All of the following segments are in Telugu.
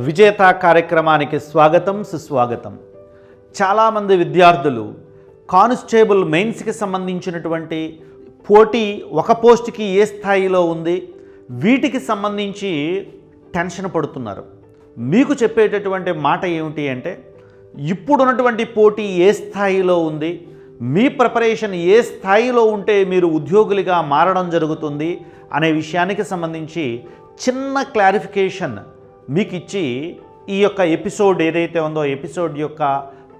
విజేత కార్యక్రమానికి స్వాగతం సుస్వాగతం. చాలామంది విద్యార్థులు కానిస్టేబుల్ మెయిన్స్కి సంబంధించినటువంటి పోటీ ఒక పోస్ట్కి ఏ స్థాయిలో ఉంది వీటికి సంబంధించి టెన్షన్ పడుతున్నారు. మీకు చెప్పేటటువంటి మాట ఏమిటి అంటే ఇప్పుడున్నటువంటి పోటీ ఏ స్థాయిలో ఉంది మీ ప్రిపరేషన్ ఏ స్థాయిలో ఉంటే మీరు ఉద్యోగులుగా మారడం జరుగుతుంది అనే విషయానికి సంబంధించి చిన్న క్లారిఫికేషన్ మీకు ఇచ్చి ఈ యొక్క ఎపిసోడ్ ఏదైతే ఉందో ఎపిసోడ్ యొక్క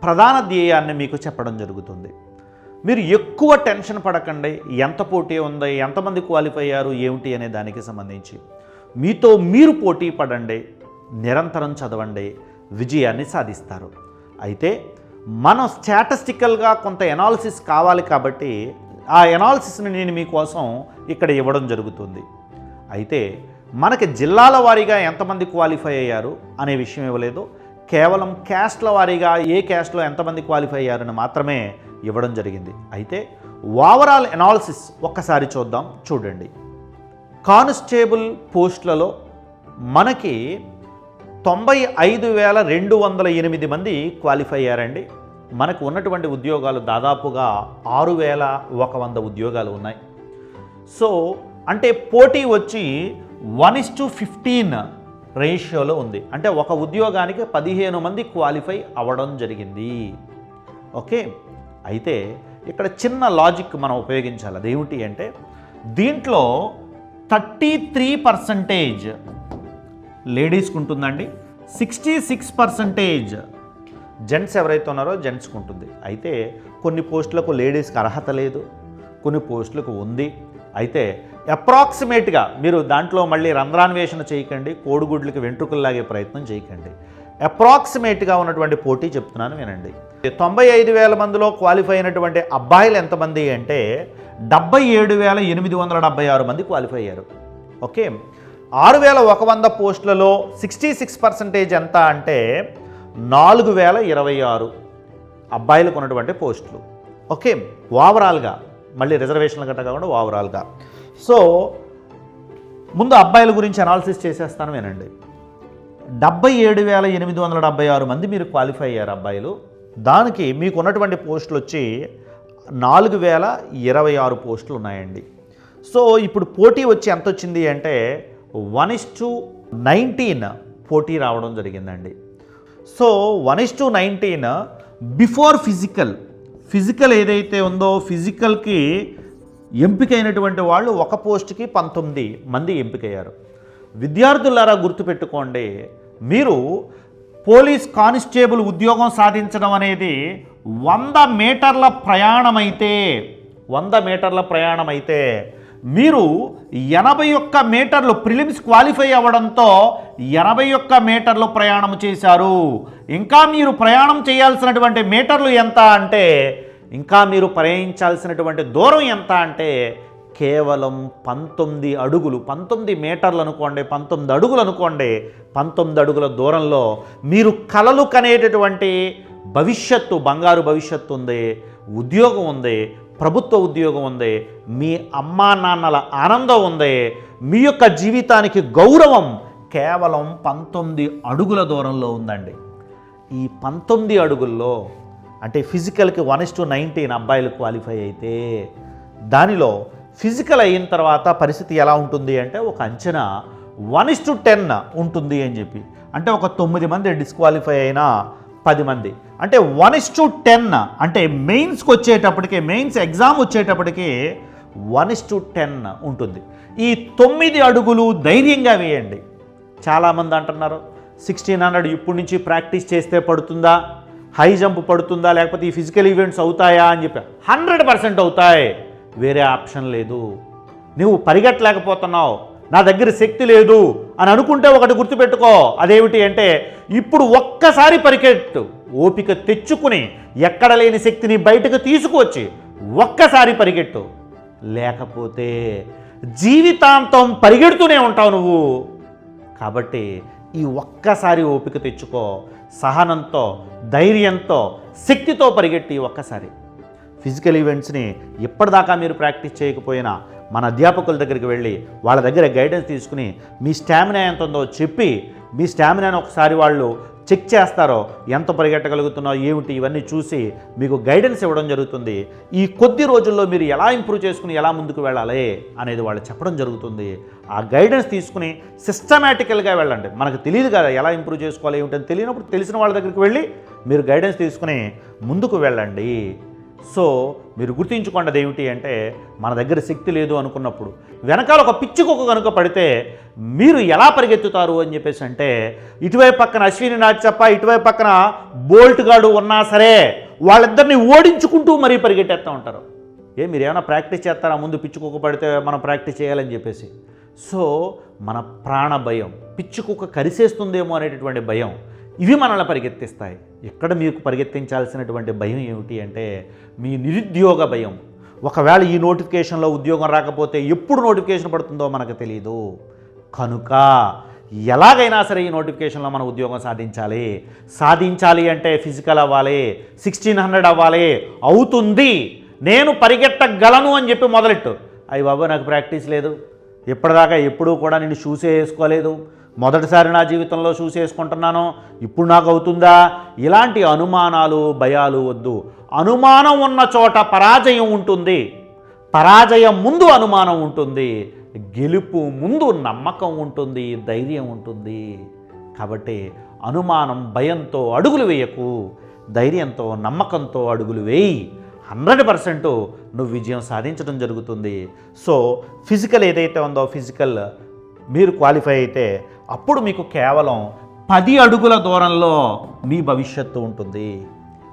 ప్రధాన ధ్యేయాన్ని మీకు చెప్పడం జరుగుతుంది. మీరు ఎక్కువ టెన్షన్ పడకండి ఎంత పోటీ ఉంది ఎంతమంది క్వాలిఫై అయ్యారు ఏమిటి అనే దానికి సంబంధించి. మీతో మీరు పోటీ పడండి నిరంతరం చదవండి విజయాన్ని సాధిస్తారు. అయితే మనం స్టాటిస్టికల్గా కొంత ఎనాలిసిస్ కావాలి కాబట్టి ఆ ఎనాలిసిస్ని నేను మీకోసం ఇక్కడ ఇవ్వడం జరుగుతుంది. అయితే మనకి జిల్లాల వారీగా ఎంతమంది క్వాలిఫై అయ్యారు అనే విషయం ఇవ్వలేదు. కేవలం క్యాస్ట్ల వారీగా ఏ క్యాస్ట్లో ఎంతమంది క్వాలిఫై అయ్యారని మాత్రమే ఇవ్వడం జరిగింది. అయితే ఓవరాల్ ఎనాలిసిస్ ఒక్కసారి చూద్దాం చూడండి. కానిస్టేబుల్ పోస్టులలో మనకి తొంభై ఐదు వేల రెండు వందల ఎనిమిది మంది క్వాలిఫై అయ్యారండి. మనకు ఉన్నటువంటి ఉద్యోగాలు దాదాపుగా ఆరు వేల ఒక వంద ఉద్యోగాలు ఉన్నాయి. సో అంటే పోటీ వచ్చి వన్ ఇస్ టు ఫిఫ్టీన్ రేషియోలో ఉంది. అంటే ఒక ఉద్యోగానికి పదిహేను మంది క్వాలిఫై అవ్వడం జరిగింది. ఓకే? అయితే ఇక్కడ చిన్న లాజిక్ మనం ఉపయోగించాలి. అదేమిటి అంటే దీంట్లో థర్టీ త్రీ పర్సంటేజ్ లేడీస్కి ఉంటుందండి. సిక్స్టీ సిక్స్ పర్సంటేజ్ జెంట్స్ ఎవరైతే ఉన్నారో జెంట్స్కి ఉంటుంది. అయితే కొన్ని పోస్టులకు లేడీస్కి అర్హత లేదు. కొన్ని పోస్టులకు ఉంది. అయితే అప్రాక్సిమేట్గా మీరు దాంట్లో మళ్ళీ రంధ్రాన్వేషణ చేయకండి కోడిగుడ్లకి వెంట్రుకలు లాగే ప్రయత్నం చేయకండి. అప్రాక్సిమేట్గా ఉన్నటువంటి పోటీ చెప్తున్నాను వినండి. తొంభై ఐదు వేల మందిలో క్వాలిఫై అయినటువంటి అబ్బాయిలు ఎంతమంది అంటే డెబ్బై ఏడు వేల ఎనిమిది వందల డెబ్బై ఆరు మంది క్వాలిఫై అయ్యారు. ఓకే? ఆరు వేల ఒక వంద పోస్టులలో సిక్స్టీ సిక్స్ పర్సెంటేజ్ ఎంత అంటే నాలుగు వేల ఇరవై ఆరు అబ్బాయిలకు ఉన్నటువంటి పోస్టులు. ఓకే? ఓవరాల్గా మళ్ళీ రిజర్వేషన్లు గట్ట కాకుండా ఓవరాల్గా. సో ముందు అబ్బాయిల గురించి అనాలిసిస్ చేసేస్తాను వినండి. డెబ్బై ఏడు వేల ఎనిమిది వందల డెబ్బై ఆరు మంది మీరు క్వాలిఫై అయ్యారు అబ్బాయిలు. దానికి మీకు ఉన్నటువంటి పోస్టులు వచ్చి నాలుగు వేల ఇరవై ఆరు పోస్టులు ఉన్నాయండి. సో ఇప్పుడు పోటీ వచ్చి ఎంత వచ్చింది అంటే వన్ ఇస్ టు నైన్టీన్ పోటీ రావడం జరిగిందండి. So one is to nineteen before physical physical ఏదైతే ఉందో ఫిజికల్కి ఎంపికైనటువంటి వాళ్ళు ఒక పోస్ట్కి పంతొమ్మిది మంది ఎంపికయ్యారు. విద్యార్థులారా గుర్తుపెట్టుకోండి మీరు పోలీస్ కానిస్టేబుల్ ఉద్యోగం సాధించడం అనేది వంద మీటర్ల ప్రయాణమైతే వంద మీటర్ల ప్రయాణం అయితే మీరు ఎనభై ఒక్క మీటర్లు ప్రిలిమ్స్ క్వాలిఫై అవ్వడంతో ఎనభై ఒక్క మీటర్లు ప్రయాణం చేశారు. ఇంకా మీరు ప్రయాణం చేయాల్సినటువంటి మీటర్లు ఎంత అంటే ఇంకా మీరు ప్రయాణించాల్సినటువంటి దూరం ఎంత అంటే కేవలం పంతొమ్మిది అడుగులు పంతొమ్మిది మీటర్లు అనుకోండి పంతొమ్మిది అడుగులు అనుకోండి పంతొమ్మిది అడుగుల దూరంలో మీరు కలలు కనేటటువంటి భవిష్యత్తు బంగారు భవిష్యత్తు ఉంది ఉద్యోగం ఉంది ప్రభుత్వ ఉద్యోగం ఉంది మీ అమ్మా నాన్నల ఆనందం ఉంది మీ యొక్క జీవితానికి గౌరవం కేవలం పంతొమ్మిది అడుగుల దూరంలో ఉందండి. ఈ పంతొమ్మిది అడుగుల్లో అంటే ఫిజికల్కి వన్ ఇస్ టు నైన్టీన్ అబ్బాయిలు క్వాలిఫై అయితే దానిలో ఫిజికల్ అయిన తర్వాత పరిస్థితి ఎలా ఉంటుంది అంటే ఒక అంచనా వన్ ఇస్ టు టెన్ ఉంటుంది అని చెప్పి. అంటే ఒక తొమ్మిది మంది డిస్క్వాలిఫై అయినా పది మంది. అంటే వన్ ఇస్ టు టెన్ అంటే మెయిన్స్కి వచ్చేటప్పటికి మెయిన్స్ ఎగ్జామ్ వచ్చేటప్పటికి వన్ ఇస్ టు టెన్ ఉంటుంది. ఈ తొమ్మిది అడుగులు ధైర్యంగా వేయండి. చాలామంది అంటున్నారు సిక్స్టీన్ హండ్రెడ్ ఇప్పటి నుంచి ప్రాక్టీస్ చేస్తే పడుతుందా? హై జంప్ పడుతుందా? లేకపోతే ఈ ఫిజికల్ ఈవెంట్స్ అవుతాయా అని చెప్పి. హండ్రెడ్ పర్సెంట్ అవుతాయి. వేరే ఆప్షన్ లేదు. నువ్వు పరిగెట్టలేకపోతున్నావు నా దగ్గర శక్తి లేదు అని అనుకుంటే ఒకటి గుర్తుపెట్టుకో. అదేమిటి అంటే ఇప్పుడు ఒక్కసారి పరిగెట్టు ఓపిక తెచ్చుకుని ఎక్కడ లేని శక్తిని బయటకు తీసుకువచ్చి ఒక్కసారి పరిగెట్టు లేకపోతే జీవితాంతం పరిగెడుతూనే ఉంటావు నువ్వు. కాబట్టి ఈ ఒక్కసారి ఓపిక తెచ్చుకో సహనంతో ధైర్యంతో శక్తితో పరిగెట్టి ఒక్కసారి. ఫిజికల్ ఈవెంట్స్ని ఇప్పటిదాకా మీరు ప్రాక్టీస్ చేయకపోయినా మన అధ్యాపకుల దగ్గరికి వెళ్ళి వాళ్ళ దగ్గర గైడెన్స్ తీసుకుని మీ స్టామినా ఎంత ఉందో చెప్పి మీ స్టామినాను ఒకసారి వాళ్ళు చెక్ చేస్తారో ఎంత పరిగెట్టగలుగుతున్నారో ఏమిటి ఇవన్నీ చూసి మీకు గైడెన్స్ ఇవ్వడం జరుగుతుంది. ఈ కొద్ది రోజుల్లో మీరు ఎలా ఇంప్రూవ్ చేసుకుని ఎలా ముందుకు వెళ్ళాలి అనేది వాళ్ళు చెప్పడం జరుగుతుంది. ఆ గైడెన్స్ తీసుకుని సిస్టమేటికల్గా వెళ్ళండి. మనకు తెలియదు కదా ఎలా ఇంప్రూవ్ చేసుకోవాలి ఏమిటని తెలియనప్పుడు తెలిసిన వాళ్ళ దగ్గరికి వెళ్ళి మీరు గైడెన్స్ తీసుకుని ముందుకు వెళ్ళండి. సో మీరు గుర్తించుకోండి ఏమిటి అంటే మన దగ్గర శక్తి లేదు అనుకున్నప్పుడు వెనకాల ఒక పిచ్చి కనుక పడితే మీరు ఎలా పరిగెత్తుతారు అని చెప్పేసి అంటే ఇటువైపు పక్కన అశ్విని నాచప్ప ఇటువైపు పక్కన బోల్ట్ గాడు ఉన్నా సరే వాళ్ళిద్దరిని ఓడించుకుంటూ మరీ పరిగెట్టేస్తూ ఉంటారు. ఏ మీరు ఏమైనా ప్రాక్టీస్ చేస్తారా? ముందు పిచ్చి పడితే మనం ప్రాక్టీస్ చేయాలని చెప్పేసి. సో మన ప్రాణ భయం పిచ్చుకుక్క కరిసేస్తుందేమో అనేటటువంటి భయం ఇవి మనల్ని పరిగెత్తిస్తాయి. ఎక్కడ మీకు పరిగెత్తించాల్సినటువంటి భయం ఏమిటి అంటే మీ నిరుద్యోగ భయం. ఒకవేళ ఈ నోటిఫికేషన్లో ఉద్యోగం రాకపోతే ఎప్పుడు నోటిఫికేషన్ పడుతుందో మనకు తెలియదు కనుక ఎలాగైనా సరే ఈ నోటిఫికేషన్లో మనం ఉద్యోగం సాధించాలి. సాధించాలి అంటే ఫిజికల్ అవ్వాలి సిక్స్టీన్ హండ్రెడ్ అవ్వాలి. అవుతుంది. నేను పరిగెట్టగలను అని చెప్పి మొదలెట్టు. అయ్యి బాబు నాకు ప్రాక్టీస్ లేదు. ఇప్పటిదాకా ఎప్పుడూ కూడా నేను షూసే వేసుకోలేదు. మొదటిసారి నా జీవితంలో చూసేసుకుంటున్నాను. ఇప్పుడు నాకు అవుతుందా? ఇలాంటి అనుమానాలు భయాలు వద్దు. అనుమానం ఉన్న చోట పరాజయం ఉంటుంది. పరాజయం ముందు అనుమానం ఉంటుంది. గెలుపు ముందు నమ్మకం ఉంటుంది. ధైర్యం ఉంటుంది. కాబట్టి అనుమానం భయంతో అడుగులు వేయకు. ధైర్యంతో నమ్మకంతో అడుగులు వేయి. హండ్రెడ్ పర్సెంట్ నువ్వు విజయం సాధించడం జరుగుతుంది. సో ఫిజికల్ ఏదైతే ఉందో ఫిజికల్ మీరు క్వాలిఫై అయితే అప్పుడు మీకు కేవలం పది అడుగుల దూరంలో మీ భవిష్యత్తు ఉంటుంది.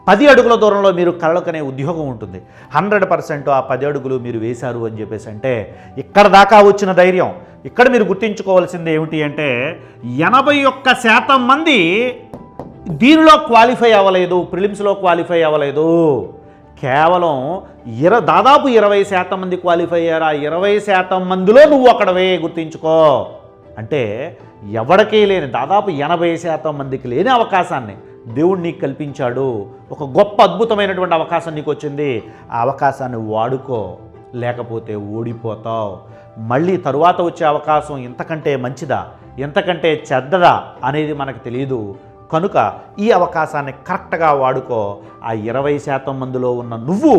పది అడుగుల దూరంలో మీరు కలలకనే ఉద్యోగం ఉంటుంది. హండ్రెడ్ పర్సెంట్ ఆ పది అడుగులు మీరు వేశారు అని చెప్పేసి అంటే ఇక్కడ దాకా వచ్చిన ధైర్యం. ఇక్కడ మీరు గుర్తించుకోవాల్సింది ఏమిటి అంటే ఎనభై ఒక్క శాతం మంది దీనిలో క్వాలిఫై అవ్వలేదు ప్రిలిమ్స్లో క్వాలిఫై అవ్వలేదు. కేవలం ఇర దాదాపు ఇరవై శాతం మంది క్వాలిఫై అయ్యారు. ఆ ఇరవై శాతం మందిలో నువ్వు అక్కడవే గుర్తించుకో. అంటే ఎవరికీ లేని దాదాపు ఎనభై శాతం మందికి లేని అవకాశాన్ని దేవుడు నీకు కల్పించాడు. ఒక గొప్ప అద్భుతమైనటువంటి అవకాశం నీకు వచ్చింది. ఆ అవకాశాన్ని వాడుకో లేకపోతే ఓడిపోతావు. మళ్ళీ తరువాత వచ్చే అవకాశం ఇంతకంటే మంచిదా? ఎంతకంటే చెడ్డదా? అనేది మనకు తెలియదు కనుక ఈ అవకాశాన్ని కరెక్ట్గా వాడుకో. ఆ ఇరవై శాతం మందిలో ఉన్న నువ్వు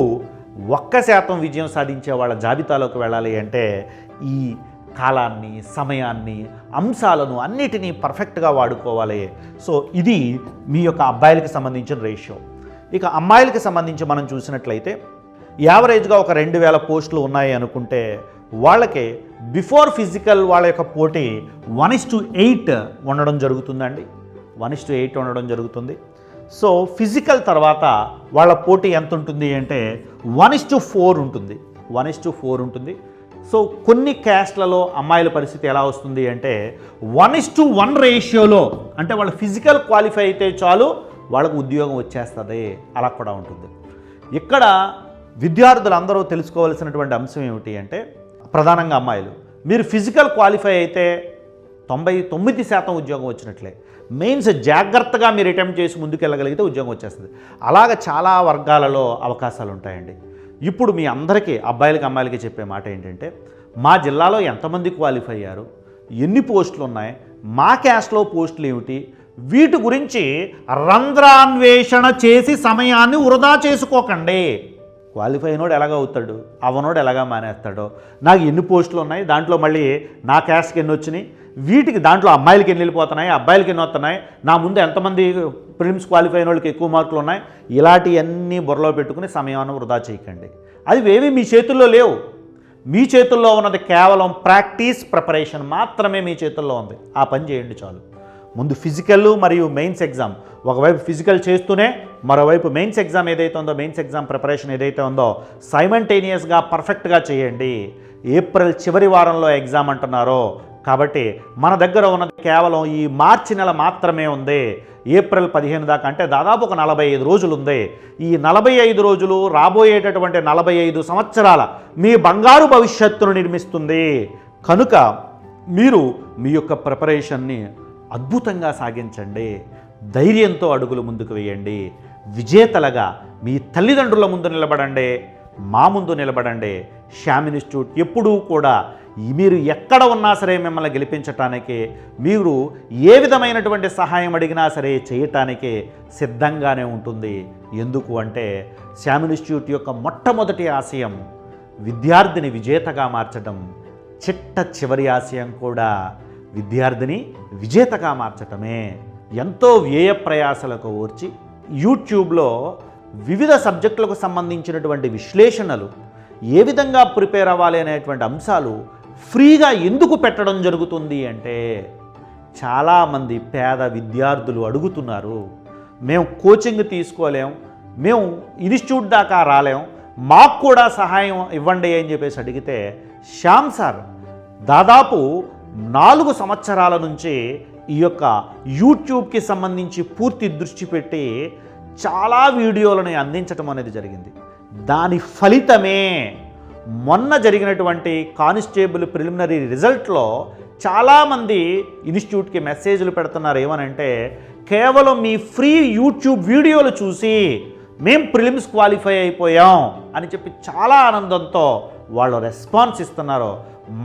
ఒక్క శాతం విజయం సాధించే వాళ్ళ జాబితాలోకి వెళ్ళాలి అంటే ఈ కాలాన్ని సమయాన్ని అంశాలను అన్నిటినీ పర్ఫెక్ట్గా వాడుకోవాలి. సో ఇది మీ యొక్క అబ్బాయిలకి సంబంధించిన రేషియో. ఇక అమ్మాయిలకి సంబంధించి మనం చూసినట్లయితే యావరేజ్గా ఒక రెండు వేల పోస్టులు ఉన్నాయి అనుకుంటే వాళ్ళకి బిఫోర్ ఫిజికల్ వాళ్ళ యొక్క పోటీ వన్ ఇస్ టు ఎయిట్ ఉండడం జరుగుతుందండి. వన్ ఇస్ టు ఎయిట్ ఉండడం జరుగుతుంది. సో ఫిజికల్ తర్వాత వాళ్ళ పోటీ ఎంత ఉంటుంది అంటే వన్ ఇస్ టు ఫోర్ ఉంటుంది. వన్ ఇస్ టు ఫోర్ ఉంటుంది. సో కొన్ని క్యాస్ట్లలో అమ్మాయిల పరిస్థితి ఎలా వస్తుంది అంటే వన్ ఇస్ టు వన్ రేషియోలో అంటే వాళ్ళ ఫిజికల్ క్వాలిఫై అయితే చాలు వాళ్ళకు ఉద్యోగం వచ్చేస్తుంది. అలా కూడా ఉంటుంది. ఇక్కడ విద్యార్థులందరూ తెలుసుకోవాల్సినటువంటి అంశం ఏమిటి అంటే ప్రధానంగా అమ్మాయిలు. మీరు ఫిజికల్ క్వాలిఫై అయితే తొంభై తొమ్మిది శాతం ఉద్యోగం వచ్చినట్లే. మెయిన్స్ జాగ్రత్తగా మీరు అటెంప్ట్ చేసి ముందుకెళ్ళగలిగితే ఉద్యోగం వచ్చేస్తుంది. అలాగ చాలా వర్గాలలో అవకాశాలు ఉంటాయండి ఇప్పుడు మీ అందరికీ అబ్బాయిలకి అమ్మాయిలకి చెప్పే మాట ఏంటంటే మా జిల్లాలో ఎంతమంది క్వాలిఫై అయ్యారు? ఎన్ని పోస్టులు ఉన్నాయి మా క్యాస్ట్లో పోస్టులు ఏమిటి? వీటి గురించి రంధ్రాన్వేషణ చేసి సమయాన్ని వృధా చేసుకోకండి. క్వాలిఫై అయినోడు ఎలాగ అవుతాడు? అవనోడు ఎలాగా మానేస్తాడో? నాకు ఎన్ని పోస్టులు ఉన్నాయి? దాంట్లో మళ్ళీ నా క్యాస్ట్కి ఎన్ని వచ్చినాయి? వీటికి దాంట్లో అమ్మాయిలకి ఎన్ని వెళ్ళిపోతున్నాయి? అబ్బాయిలకి ఎన్ని వస్తున్నాయి? నా ముందు ఎంతమంది ప్రిలిమ్స్ క్వాలిఫై అయిన వాళ్ళకి ఎక్కువ మార్కులు ఉన్నాయి? ఇలాంటివన్నీ బుర్రలో పెట్టుకుని సమయాన్ని వృధా చేయకండి. అవి ఏవి మీ చేతుల్లో లేవు. మీ చేతుల్లో ఉన్నది కేవలం ప్రాక్టీస్ ప్రిపరేషన్ మాత్రమే మీ చేతుల్లో ఉంది. ఆ పని చేయండి చాలు. ముందు ఫిజికల్ మరియు మెయిన్స్ ఎగ్జామ్. ఒకవైపు ఫిజికల్ చేస్తూనే మరోవైపు మెయిన్స్ ఎగ్జామ్ ఏదైతే ఉందో మెయిన్స్ ఎగ్జామ్ ప్రిపరేషన్ ఏదైతే ఉందో సైమంటేనియస్గా పర్ఫెక్ట్గా చేయండి. ఏప్రిల్ చివరి వారంలో ఎగ్జామ్ అంటున్నారో. కాబట్టి మన దగ్గర ఉన్నది కేవలం ఈ మార్చి నెల మాత్రమే ఉంది. ఏప్రిల్ పదిహేను దాకా అంటే దాదాపు ఒక నలభై ఐదు రోజులు ఉంది ఈ నలభై ఐదు రోజులు రాబోయేటటువంటి నలభై ఐదు సంవత్సరాల మీ బంగారు భవిష్యత్తును నిర్మిస్తుంది. కనుక మీరు మీ యొక్క ప్రిపరేషన్ని అద్భుతంగా సాగించండి. ధైర్యంతో అడుగులు ముందుకు వేయండి. విజేతలుగా మీ తల్లిదండ్రుల ముందు నిలబడండి. మా ముందు నిలబడండి. శ్యామ్ ఇన్స్టిట్యూట్ ఎప్పుడూ కూడా మీరు ఎక్కడ ఉన్నా సరే మిమ్మల్ని గెలిపించటానికి మీరు ఏ విధమైనటువంటి సహాయం అడిగినా సరే చేయటానికి సిద్ధంగానే ఉంటుంది. ఎందుకు అంటే శ్యామ్ ఇన్స్టిట్యూట్ యొక్క మొట్టమొదటి ఆశయం విద్యార్థిని విజేతగా మార్చడం చిట్ట చివరి ఆశయం కూడా విద్యార్థిని విజేతగా మార్చటమే. ఎంతో వ్యయ ప్రయాసలకు ఓర్చి యూట్యూబ్లో వివిధ సబ్జెక్టులకు సంబంధించినటువంటి విశ్లేషణలు ఏ విధంగా ప్రిపేర్ అవ్వాలి అనేటువంటి అంశాలు ఫ్రీగా ఎందుకు పెట్టడం జరుగుతుంది అంటే చాలామంది పేద విద్యార్థులు అడుగుతున్నారు. మేము కోచింగ్ తీసుకోలేం మేము ఇన్స్టిట్యూట్ దాకా రాలేం మాకు కూడా సహాయం ఇవ్వండి అని చెప్పేసి అడిగితే శ్యామ్ సార్ దాదాపు నాలుగు సంవత్సరాల నుంచి ఈ యొక్క యూట్యూబ్కి సంబంధించి పూర్తి దృష్టి పెట్టి చాలా వీడియోలను అందించటం అనేది జరిగింది. దాని ఫలితమే మొన్న జరిగినటువంటి కానిస్టేబుల్ ప్రిలిమినరీ రిజల్ట్లో చాలామంది ఇన్స్టిట్యూట్కి మెసేజ్లు పెడుతున్నారు. ఏమనంటే కేవలం మీ ఫ్రీ యూట్యూబ్ వీడియోలు చూసి మేం ప్రిలిమ్స్ క్వాలిఫై అయిపోయాం అని చెప్పి చాలా ఆనందంతో వాళ్ళు రెస్పాన్స్ ఇస్తున్నారో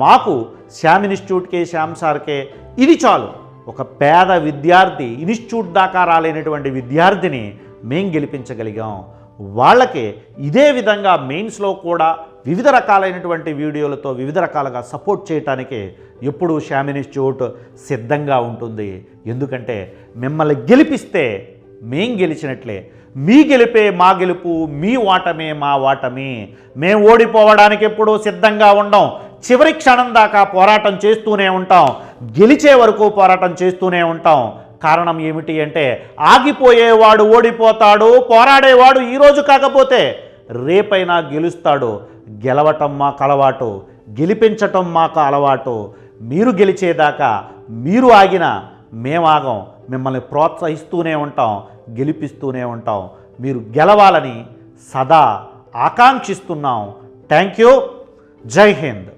మాకు శ్యామ్ ఇన్స్టిట్యూట్కే శ్యామ్ సార్కే ఇది చాలు. ఒక పేద విద్యార్థి ఇన్స్టిట్యూట్ దాకా రాలేనటువంటి విద్యార్థిని మేం గెలిపించగలిగాం. వాళ్ళకి ఇదే విధంగా మెయిన్స్లో కూడా వివిధ రకాలైనటువంటి వీడియోలతో వివిధ రకాలుగా సపోర్ట్ చేయటానికి ఎప్పుడూ శ్యామ్ ఇన్స్టిట్యూట్ సిద్ధంగా ఉంటుంది. ఎందుకంటే మిమ్మల్ని గెలిపిస్తే మేం గెలిచినట్లే. మీ గెలిపే మా గెలుపు మీ ఓటమే మా ఓటమి. మేము ఓడిపోవడానికి ఎప్పుడూ సిద్ధంగా ఉండం. చివరి క్షణం దాకా పోరాటం చేస్తూనే ఉంటాం. గెలిచే వరకు పోరాటం చేస్తూనే ఉంటాం. కారణం ఏమిటి అంటే ఆగిపోయేవాడు ఓడిపోతాడు పోరాడేవాడు ఈరోజు కాకపోతే రేపైనా గెలుస్తాడు. గెలవటం మాకు అలవాటు గెలిపించటం మాకు అలవాటు. మీరు గెలిచేదాకా మీరు ఆగినా మేము ఆగం. మిమ్మల్ని ప్రోత్సహిస్తూనే ఉంటాం గెలిపిస్తూనే ఉంటాం. మీరు గెలవాలని సదా ఆకాంక్షిస్తున్నాం. Thank you. జై హింద్.